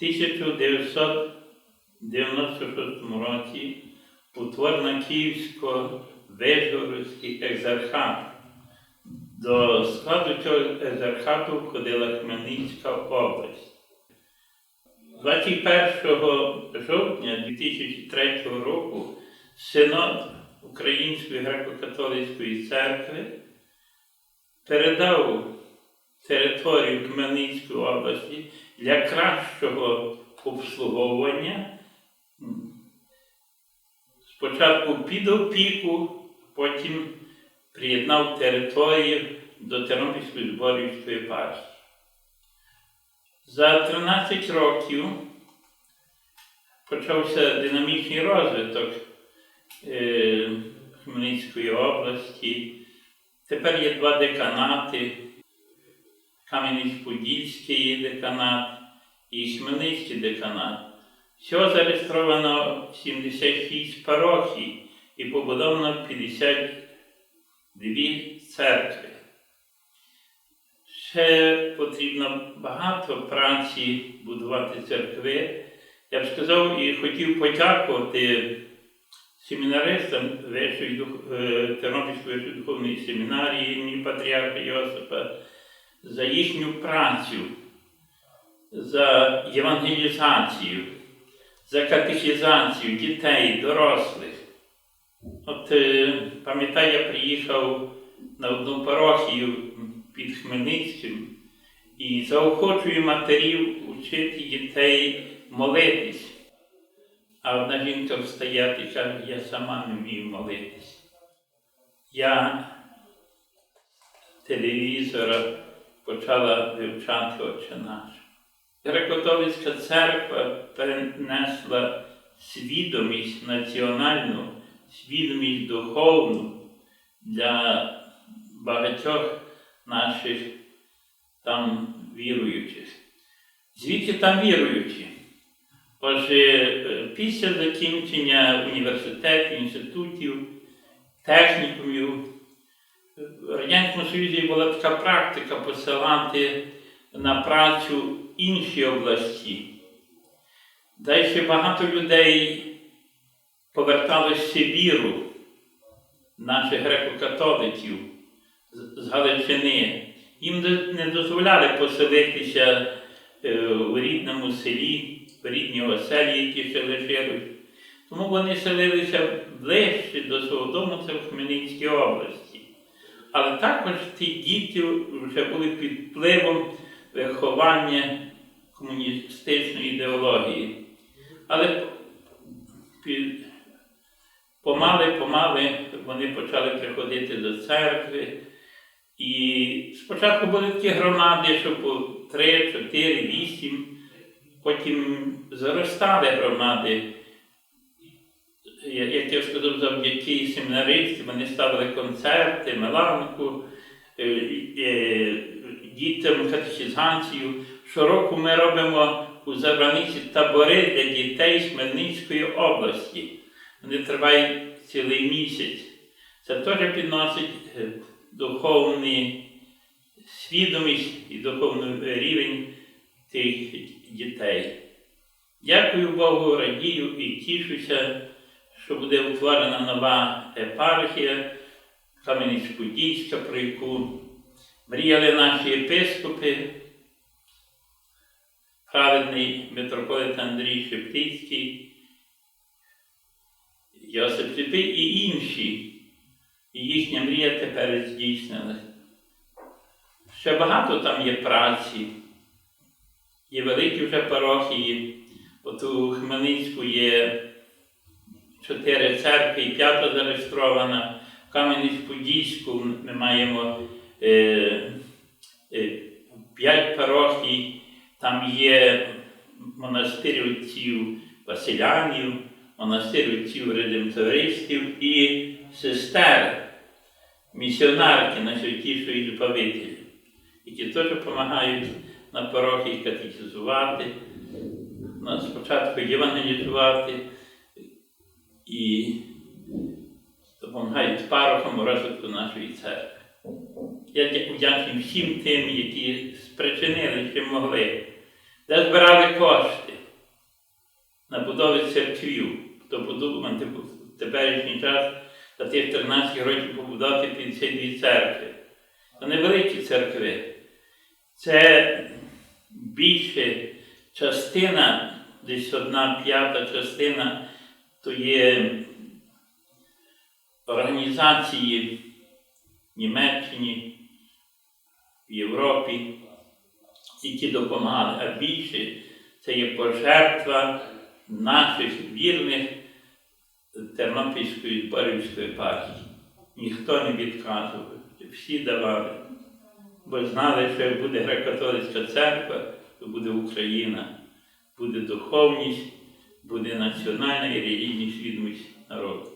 1996 році утворено Київсько-Вишгородський екзархат. До складу цього екзархату входила Хмельницька область. 21 жовтня 2003 року Синод Української греко-католицької церкви передав територію Хмельницької області для кращого обслуговування спочатку під опіку, потім приєднав територію до Тернопільської зборівської епархії. За 13 років почався динамічний розвиток е, Хмельницької області. Тепер є два деканати. Кам'янець-Подільський деканат і Хмельницький деканат. Всього зареєстровано 76 парохій і побудовано 52 церкви. Ще потрібно багато праці будувати церкви. Я б сказав і хотів подякувати семінаристам е, Тернопільської духовної семінарії імені Патріарха Йосипа за їхню працю, за євангелізацію, за катехізацію дітей, дорослих. От е, пам'ятаю, я приїхав на одну парохію під Хмельницьким і заохочую матерів учити дітей молитись. А одна жінка встає каже, я сама не вмію молитись. Я телевізора почала вивчати Отче наш. Греко-католицька церква перенесла свідомість національну, свідомість духовну для багатьох наших там віруючих. Звідки там віруючі? Отже, е, після закінчення університетів, інститутів, технікумів, в Радянському Союзі була така практика посилати на працю інші області. Далі багато людей поверталися з Сибіру, наших греко-католиків з- з Галичини. Їм не дозволяли поселитися е, у рідному селі, в рідній оселі, які ще лишились. Тому вони селилися ближче до свого дому, це в Хмельницькій області. Але також ці діти вже були під впливом виховання комуністичної ідеології. Але під, помали-помали вони почали приходити до церкви. І спочатку були такі громади, що по 3, 4, 8, потім зростали громади. Як я сказав, завдяки семінаристам вони ставили концерти, меланку, е, е, дітям катехізацію. Щороку ми робимо у Забраниці табори для дітей з Хмельницької області. Вони тривають цілий місяць. Це теж підносить е, духовну свідомість і духовний рівень тих дітей. Дякую Богу, радію і тішуся, що буде утворена нова епархія Кам'янець-Подільська, про яку мріяли наші єпископи, праведний митрополит Андрій Шептицький, Йосип Сліпий і інші. І їхня мрія тепер здійснилась. Ще багато там є праці, є великі вже парохії. От у Хмельницьку є чотири церкви і п'ята зареєстрована. В Кам'янець-Подільську ми маємо е, е, п'ять парохій, там є монастир отців Василянів, монастир отців редемтористів і сестер, місіонарки на святішої Збавителі, які теж допомагають на парохії катехізувати, спочатку євангелізувати і допомагають парохам у розвитку нашої церкви. Я дя- вдячний всім тим, які спричинили, чим могли, де збирали кошти, на будові церквів. То подумати в теперішній час за тих 13 років побудувати 52 церкви. Це невеликі церкви. Це більше частина, десь одна п'ята частина, то є організації в Німеччині, в Європі, які допомагали, а більше це є пожертва наших вірних Тернопільської Борівської партії. Ніхто не відказував, всі давали, бо знали, що буде греко-католицька церква, то буде Україна, буде духовність, буде національна і релігійність відомість народу.